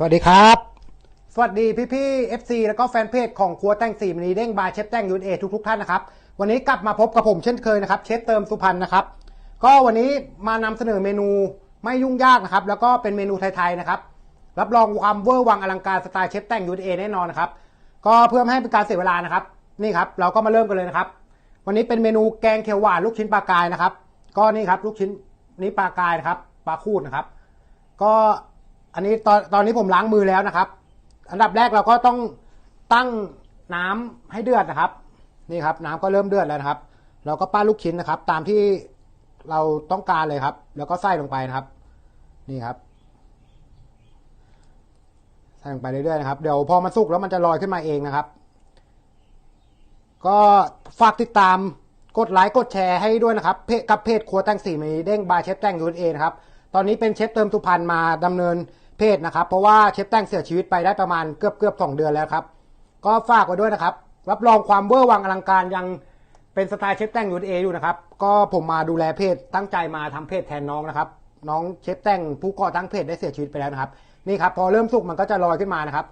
สวัสดีครับ สวัสดีพี่พี่ๆ FC แล้วก็แฟนเพจของครัวแต้งสี่มณีเด้งบายเชฟแต้งยูนเอทุกทุกๆท่านนะครับ วันนี้กลับมาพบกับผมเช่นเคยนะครับ เชฟเติมสุพรรณนะครับ ก็วันนี้มานำเสนอเมนูไม่ยุ่งยากนะครับ แล้วก็เป็นเมนูไทยๆนะครับ รับรองความเวอร์วังอลังการสไตล์เชฟแต้งยูนเอแน่นอนนะครับ ก็เพื่อไม่ให้เป็นการเสียเวลานะครับ นี่ครับเราก็มาเริ่มกันเลยนะครับ วันนี้เป็นเมนูแกงเขียวหวานลูกชิ้นปลากายนะครับ ก็นี่ครับลูกชิ้นนี้ปลากายนะครับ ปลาคูดนะครับ ก็ อันนี้ตอนตอนนี้ผมล้างมือแล้วนะครับ อันดับแรกเราก็ต้องตั้งน้ำให้เดือดนะครับ นี่ครับ น้ำก็เริ่มเดือดแล้วนะครับ เราก็ปั้นลูกชิ้นนะครับ ตามที่เราต้องการเลยครับ แล้วก็ใส่ลงไปนะครับ นี่ครับใส่ลงไปเรื่อยๆนะครับ เดี๋ยวพอมันสุกแล้วมันจะลอยขึ้นมาเองนะครับ ก็ฝากติดตามกดไลค์กดแชร์ให้ด้วยนะครับ เพจกับเพจครัวแตงสี่มีเด้งบาเชฟแตงยูนเอนะครับ ตอนนี้เป็นเชฟเติมสุพรรณมาดำเนินเพจนะครับ เพราะว่าเชฟแตงเสียชีวิตไปได้ประมาณเกือบเกือบสองเดือนแล้วครับ ก็ฝากไว้ด้วยนะครับ รับรองความเวอร์วังอลังการยังเป็นสไตล์เชฟแตงยูเออยู่นะครับ ก็ผมมาดูแลเพจตั้งใจมาทำเพจแทนน้องนะครับ น้องเชฟแตงผู้ก่อตั้งเพจได้เสียชีวิตไปแล้วนะครับ นี่ครับ พอเริ่มสุกมันก็จะลอยขึ้นมานะครับ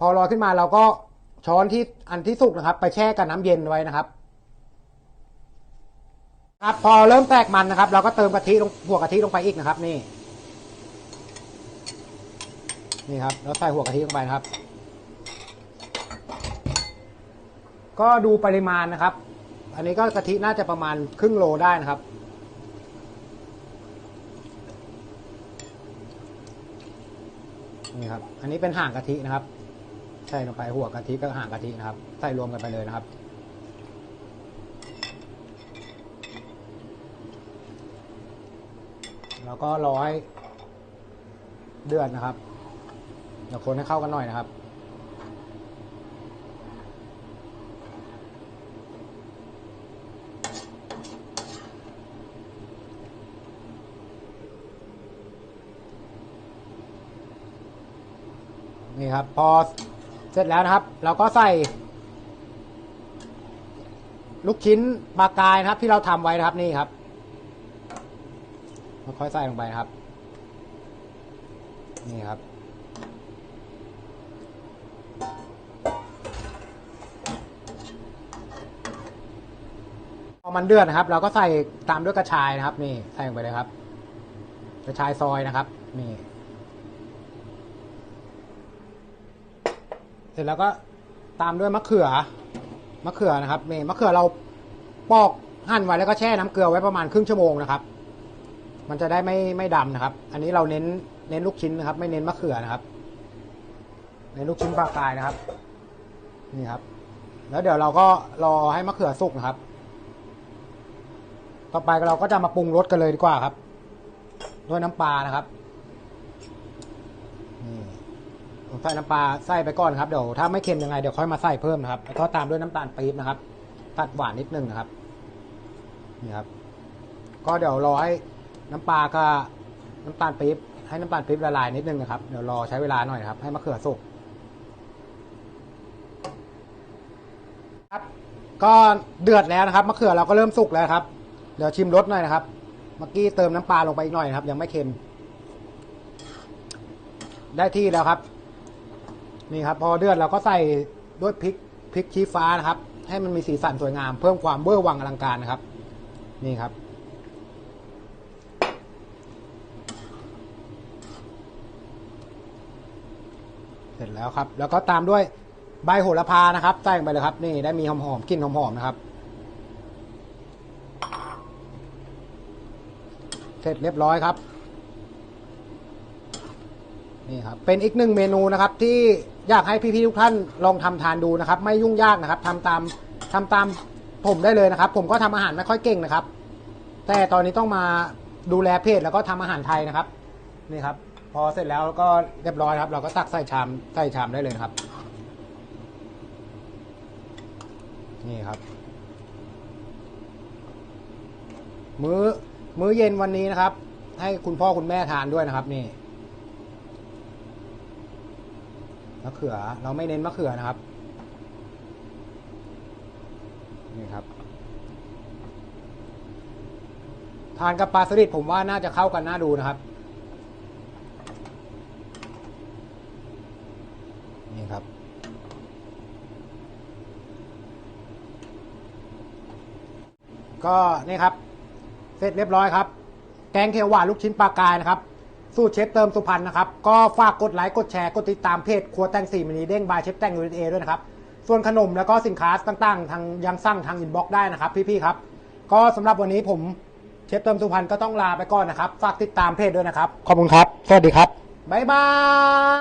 พอลอยขึ้นมาเราก็ช้อนที่อันที่สุกนะครับ ไปแช่กับน้ำเย็นไว้นะครับ ครับพอเริ่มแตกมันนะครับ เราก็เติมกะทิลงหัวกะทิลงไปอีกนะครับ นี่ นี่ครับแล้วใส่หัวกะทิลงไปนะครับ ก็ดูปริมาณนะครับ อันนี้ก็กะทิน่าจะประมาณครึ่งโลได้นะครับนี่ครับ อันนี้เป็นห่างกะทินะครับ ใส่ลงไปหัวกะทิกับห่างกะทินะครับ ใส่รวมกันไปเลยนะครับ แล้วก็รอให้เดือดนะครับเดี๋ยวคนให้เข้ากันหน่อยนะครับ นี่ครับ พอเสร็จแล้วนะครับ เราก็ใส่ ลูกชิ้นปลากายนะครับ ที่เราทำไว้นะครับนี่ครับ ค่อยๆใส่ลงไปครับ นี่ครับ พอมันเดือดนะครับ เราก็ใส่ตามด้วยกระชายนะครับ นี่ใส่ลงไปเลยครับ กระชายซอยนะครับ นี่ เสร็จแล้วก็ตามด้วยมะเขือมะเขือนะครับนี่มะเขือเราปอกหั่นไว้แล้วก็แช่น้ำเกลือไว้ประมาณครึ่งชั่วโมงนะครับ มันจะได้ไม่ไม่ดำนะครับ อันนี้เราเน้นเน้นลูกชิ้นนะครับ ไม่เน้นมะเขือนะครับ เน้นลูกชิ้นปลากรายนะครับ นี่ครับ แล้วเดี๋ยวเราก็รอให้มะเขือสุกนะครับ ต่อไปเราก็จะมาปรุงรสกันเลยดีกว่าครับ ด้วยน้ำปลานะครับนี่ผมใส่น้ำปลาใส่ไปก่อนครับเดี๋ยวถ้าไม่เค็มยังไงเดี๋ยวค่อยมาใส่เพิ่มนะครับแล้วก็ตามด้วยน้ำตาลปี๊บนะครับ ตัดหวานนิดนึงนะครับ นี่ครับ ก็เดี๋ยวรอให้ น้ำปลากับน้ำตาลปี๊บให้น้ำตาลปี๊บละลายนิดนึงนะครับ เดี๋ยวรอใช้เวลาหน่อยครับ ให้มะเขือสุกครับ ก็เดือดแล้วนะครับมะเขือเราก็เริ่มสุกแล้วครับ เดี๋ยวชิมรสหน่อยนะครับ เมื่อกี้เติมน้ำปลาลงไปอีกหน่อยนะครับ ยังไม่เค็ม ได้ที่แล้วครับ นี่ครับ พอเดือดเราก็ใส่ด้วยพริกพริกชี้ฟ้านะครับ ให้มันมีสีสันสวยงาม เพิ่มความเบ้อวังอลังการนะครับ นี่ครับ เสร็จแล้วครับ แล้วก็ตามด้วยใบโหระพานะครับใส่ลงไปเลยครับ นี่ได้มีหอมๆกลิ่นหอมๆนะครับ เสร็จเรียบร้อยครับนี่ครับเป็นอีกหนึ่งเมนูนะครับที่อยากให้พี่ๆทุกท่านลองทำทานดูนะครับ ไม่ยุ่งยากนะครับทำตามทำตามผมได้เลยนะครับ ผมก็ทำอาหารไม่ค่อยเก่งนะครับ แต่ตอนนี้ต้องมาดูแลเพจแล้วก็ทำอาหารไทยนะครับ นี่ครับ พอเสร็จแล้วก็เรียบร้อยครับ เราก็ตักใส่ชามใส่ชามได้เลยครับ นี่ครับ มื้อมื้อเย็นวันนี้นะครับ ให้คุณพ่อคุณแม่ทานด้วยนะครับ นี่มะเขือ เราไม่เน้นมะเขือนะครับ นี่ครับ ทานกับปลาสลิดผมว่าน่าจะเข้ากันน่าดูนะครับ นี่ครับ ก็นี่ครับ เสร็จเรียบร้อยครับ แกงเขียวหวานลูกชิ้นปลากายนะครับ สูตรเชฟเติมสุพรรณนะครับ ก็ฝากกดไลค์กดแชร์กดติดตามเพจครัวแตงสี่มินิเด้งบายเชฟแตงยูเอด้วยนะครับ ส่วนขนมแล้วก็สินค้าต่างๆ ทางยังสั่งทางอินบ็อกซ์ได้นะครับ พี่ๆครับ ก็สำหรับวันนี้ผมเชฟเติมสุพรรณก็ต้องลาไปก่อนนะครับ ฝากติดตามเพจด้วยนะครับ ขอบคุณครับ สวัสดีครับบ๊ายบาย